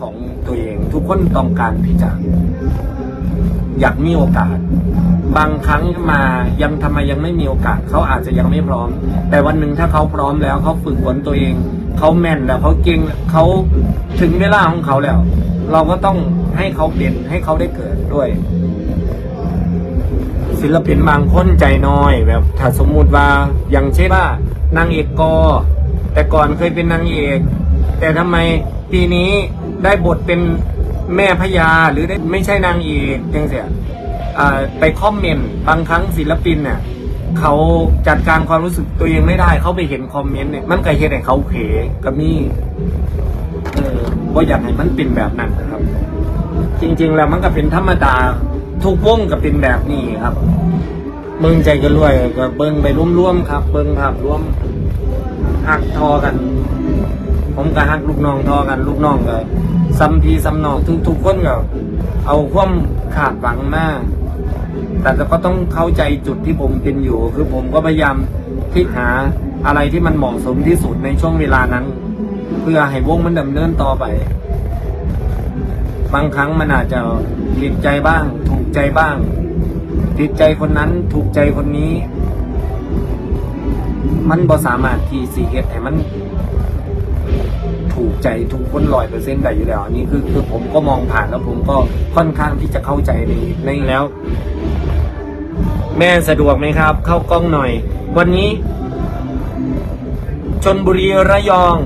ของตัวเอง ทุกคนต้องการที่จะ อยากมีโอกาส บางครั้งมายังทำไมยังไม่มีโอกาส เขาอาจจะยังไม่พร้อม แต่วันหนึ่งถ้าเขาพร้อมแล้วเขาฝึกฝนตัวเอง เขาแม่นแล้วเขาเก่งเขาถึงเวลาของเขาแล้ว เราก็ต้องให้เขาเปลี่ยนให้เขาได้เกิดด้วย ศิลปินบางคนใจน้อยแบบถ้าสมมุติว่าอย่างเช่นว่านางเอกกอแต่ก่อนเคยเป็นนางเอก แต่ทำไมปีนี้ ได้บทเป็นแม่พญาหรือได้ไม่ใช่นางเอกจังเสียไปคอมเมนต์บางครั้งศิลปินเนี่ยเขาจัดการความรู้สึกตัวเองไม่ได้เขาไปเห็นคอมเมนต์เนี่ยมันก็เห็นให้เขาเขกับมี่เออว่าอยากให้มันเป็นแบบนั้นนะครับ จริง ๆ แล้วมันก็เป็นธรรมดาทุกวงก็เป็นแบบนี้ครับ เบิ่งใจกันรวยก็เบิ่งไปร่วมๆครับ เบิ่งภาพร่วมหักทอกัน ผมก็หักลูกน้องทอกัน ลูกน้องก็ซ้ำพีซ้ำนองทุกทุกคนก็เอาความขาดหวังมาก แต่ก็ต้องเข้าใจจุดที่ผมเป็นอยู่ คือผมก็พยายามคิดหาอะไรที่มันเหมาะสมที่สุดในช่วงเวลานั้น เพื่อให้วงมันดำเนินต่อไป บางครั้งมันอาจจะผิดใจบ้าง ถูกใจบ้างผิดใจคนนั้นถูกใจคนนี้ มันบ่สามารถที่สีเฮ็ดให้มัน ใจทุกคนร้อยเปอร์เซ็นต์ได้อยู่แล้วอันนี้คือคือผมก็มองผ่านแล้วผมก็ค่อนข้างที่จะเข้าใจในในแล้ว แม่สะดวกไหมครับ เข้ากล้องหน่อย วันนี้ชนบุรีระยอง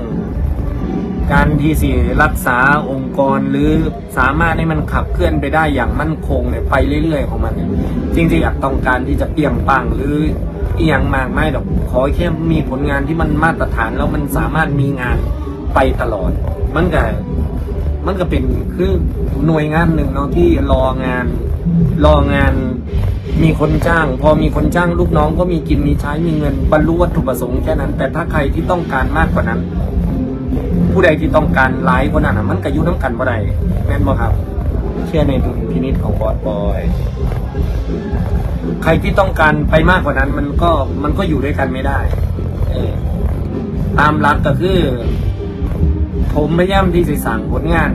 การที่สิรักษาองค์กรหรือสามารถให้มันขับเคลื่อนไปได้อย่างมั่นคงเนี่ยไปเรื่อย ๆ ของมันเนี่ยจริงๆอยากต้องการที่จะเปรี้ยงปังหรืออีหยังมากไม่หรอกขอแค่มีผลงานที่มันมาตรฐานแล้วมันสามารถมีงาน ไปตลอด มันก็มันก็เป็นคือหน่วยงานหนึ่งเนาะที่รองาน รองานมีคนจ้าง พอมีคนจ้างลูกน้องก็มีกินมีใช้มีเงินบรรลุวัตถุประสงค์แค่นั้น แต่ถ้าใครที่ต้องการมากกว่านั้น ผู้ใดที่ต้องการไลฟ์คนนั้นนะมันก็ยุ่น้ำกันบ่ได้แม่นบ่ครับ เชื่อในดุลพินิจของบอสบอยใครที่ต้องการไปมากกว่านั้น มันก็มันก็อยู่ด้วยกันไม่ได้ เออตามหลักก็คือ ผมพยายามที่จะสั่งผลงาน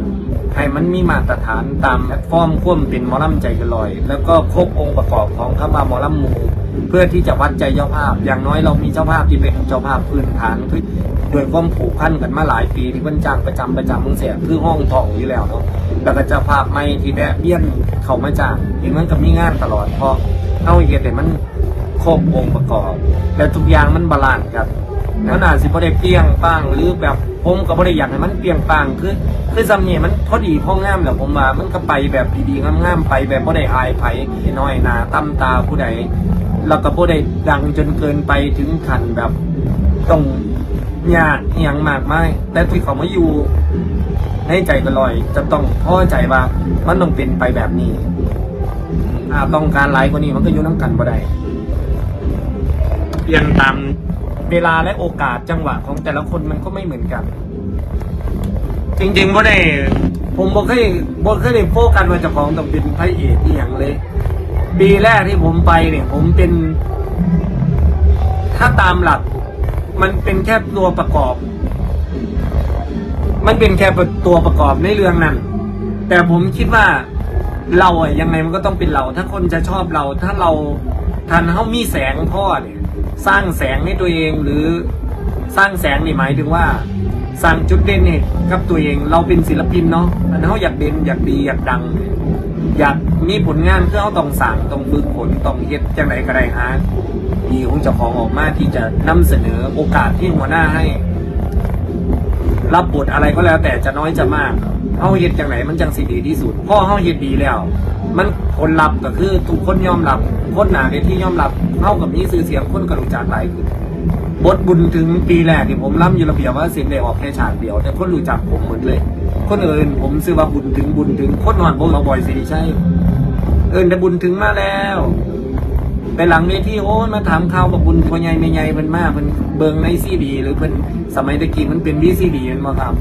ให้มันมีมาตรฐานตามแพลตฟอร์มควมเป็นมอลำใจกันลอย แล้วก็ครบองค์ประกอบของคำว่ามอลำหมู เพื่อที่จะวัดใจเจ้าภาพ อย่างน้อยเรามีเจ้าภาพที่เป็นเจ้าภาพพื้นฐานคือโดยความผูกพันกันมาหลายปีที่เพิ่นจ้างประจำประจำมึงเสียคือห้องทองอยู่แล้วเนาะแล้วก็เจ้าภาพไม่ที่แวะเบี้ยนเขามาจ้างเองมันก็มีงานตลอดเพราะเอาเหตุแต่มันครบองค์ประกอบ และทุกอย่างมันบาลานซ์ครับ มันอาจสิบ่ได้เปี้ยงปังหรือแบบผมก็บ่ได้อยากให้มันเปี้ยงปังคือคือซำนี่มันพอดีพองามแหละผมว่ามันก็ไปแบบดีๆงามๆไปแบบบ่ได้อายไผน้อยหนาตั้มตาผู้ใดแล้วก็บ่ได้ดังจนเกินไปถึงขั้นแบบต้องยากอหยังมากมายแต่ที่เขามาอยู่ในใจก็ลอย จะต้องพอใจว่ามันต้องเป็นไปแบบนี้อ่าต้องการหลายกว่านี้มันก็ยู่งน้ำกันบ่ได้เปลี่ยนตาม เวลาและโอกาสจังหวะของแต่ละคนมันก็ไม่เหมือนกัน จริงๆบ่ได้ผมบ่เคยบ่เคยได้โฟกัสว่าเจะของต้องเป็นพระเอกอีหยังเลย ปีแรกที่ผมไปเนี่ย ผมเป็น ถ้าตามหลัก มันเป็นแค่ตัวประกอบ มันเป็นแค่ตัวประกอบในเรื่องนั้น แต่ผมคิดว่าเราอะยังไงมันก็ต้องเป็นเรา ถ้าคนจะชอบเรา ถ้าเรา ทันเขามีแสงพ่อเนี่ยสร้างแสงให้ตัวเองหรือสร้างแสงนี่หมายถึงว่า สร้างจุดเด่นเนี่ยกับตัวเองเราเป็นศิลปินเนาะอันเขาอยากเด่นอยากดีอยากดัง อยากมีผลงานเพื่อเขาต้องสั่งต้องฝึกฝนต้องเฮ็ดจังไรก็ได้ฮะดีของเจ้าของออกมาที่จะนำเสนอโอกาสที่หัวหน้าให้ รับบทอะไรก็แล้วแต่จะน้อยจะมากเฮาเฮ็ดจังไหนมันจังสิดีที่สุดพ่อเฮาเฮ็ดดีแล้ว มันผลลัพธ์ก็คือทุกคนยอมรับ คนหนาในที่ยอมรับเฮากับมีสื่อเสียงคนกระดูจากหลายขึ้นบทบุญถึงปีแรกที่ผมล่ำอยู่ระเบียบว่าเสียงได้ออกแค่ฉากเดียว แต่คนรู้จักผมหมดเลย คนอื่นผมซื้อว่าบุญถึงบุญถึงคนนอนผมมาบ่อยสิใช่ เอินแต่บุญถึงมาแล้วไปหลังเวทีโอ้มาถามข่าวบอกบุญพ่อใหญ่แม่ใหญ่เพิ่นมากเพิ่นเบิงในซีดี หรือเพิ่นสมัยตะกี้มันเป็นวีซีดีม่นบ่ครับ